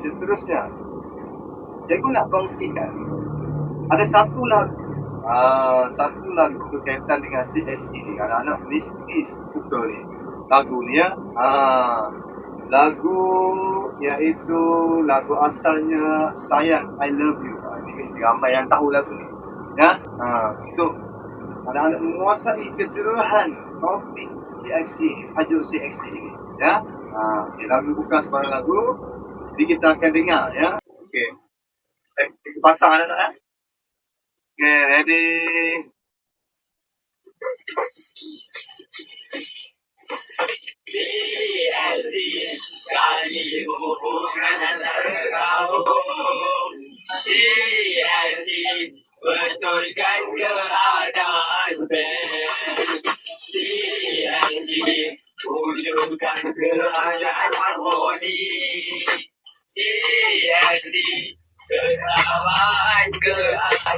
seterusnya. Jadi aku nak kongsikan. Ada satu lagu. Ah, satu lagu berkaitan dengan CSC ni. Anak-anak mesti suka ni. Lagu ni ya. Ah, lagu iaitu lagu asalnya Sayang I Love You. Ah, ini mesti ramai yang tahu lagu ni. Ya. Ah, itu anak-anak menguasai keseluruhan topik CXC, tajuk CXC ini. Ya. Ha, okay, lagu bukan sembarang lagu. Jadi kita akan dengar ya. Okey. Eh, kita pasang anak-anak eh. Okay, ready. Betulkan keadaan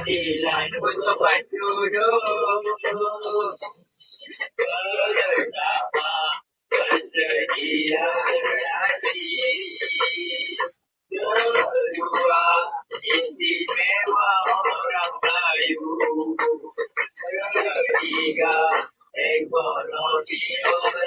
đi lại nuôi cho phải chú đô Hãy subscribe cho kênh Ghiền Mì Gõ Để không bỏ lỡ những video hấp dẫn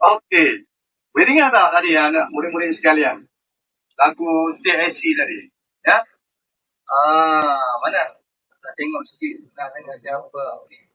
Okey. Boleh dengar tak tadi anak murid-murid sekalian? Lagu CSC tadi. Ya? Ah, mana? Tak tengok sikit. Nak tengok siapa ni.